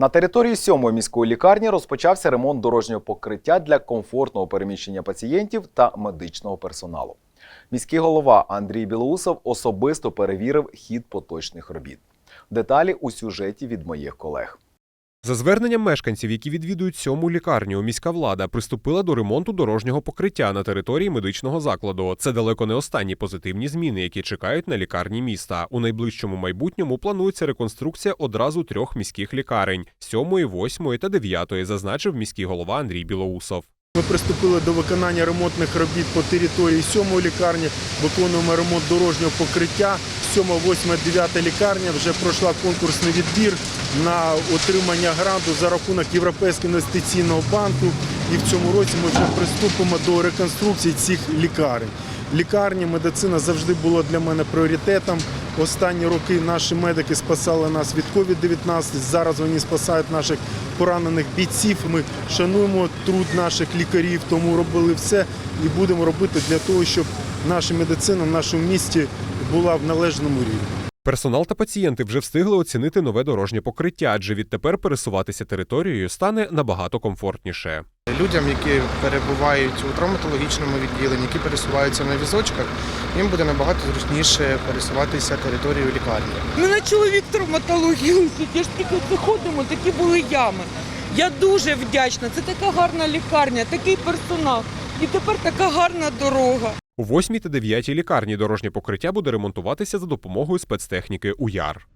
На території сьомої міської лікарні розпочався ремонт дорожнього покриття для комфортного переміщення пацієнтів та медичного персоналу. Міський голова Андрій Білоусов особисто перевірив хід поточних робіт. Деталі у сюжеті від моїх колег. За зверненням мешканців, які відвідують сьому лікарню, міська влада приступила до ремонту дорожнього покриття на території медичного закладу. Це далеко не останні позитивні зміни, які чекають на лікарні міста. У найближчому майбутньому планується реконструкція одразу трьох міських лікарень сьомої, восьмої та дев'ятої, зазначив міський голова Андрій Білоусов. Ми приступили до виконання ремонтних робіт по території сьомої лікарні. Виконуємо ремонт дорожнього покриття. Сьома, восьма, дев'ята лікарня вже пройшла конкурсний відбір на отримання гранту за рахунок Європейського інвестиційного банку. І в цьому році ми вже приступимо до реконструкції цих лікарень. Лікарні, медицина завжди була для мене пріоритетом. Останні роки наші медики спасали нас від COVID-19. Зараз вони спасають наших поранених бійців. Ми шануємо труд наших лікарів, тому робили все і будемо робити для того, щоб наша медицина в нашому місті була в належному рівні. Персонал та пацієнти вже встигли оцінити нове дорожнє покриття, адже відтепер пересуватися територією стане набагато комфортніше. Людям, які перебувають у травматологічному відділенні, які пересуваються на візочках, їм буде набагато зручніше пересуватися територією лікарні. У мене чоловік травматології я ж тільки заходимо, такі були ями. Я дуже вдячна. Це така гарна лікарня, такий персонал. І тепер така гарна дорога. У восьмій та дев'ятій лікарні дорожнє покриття буде ремонтуватися за допомогою спецтехніки УЯР.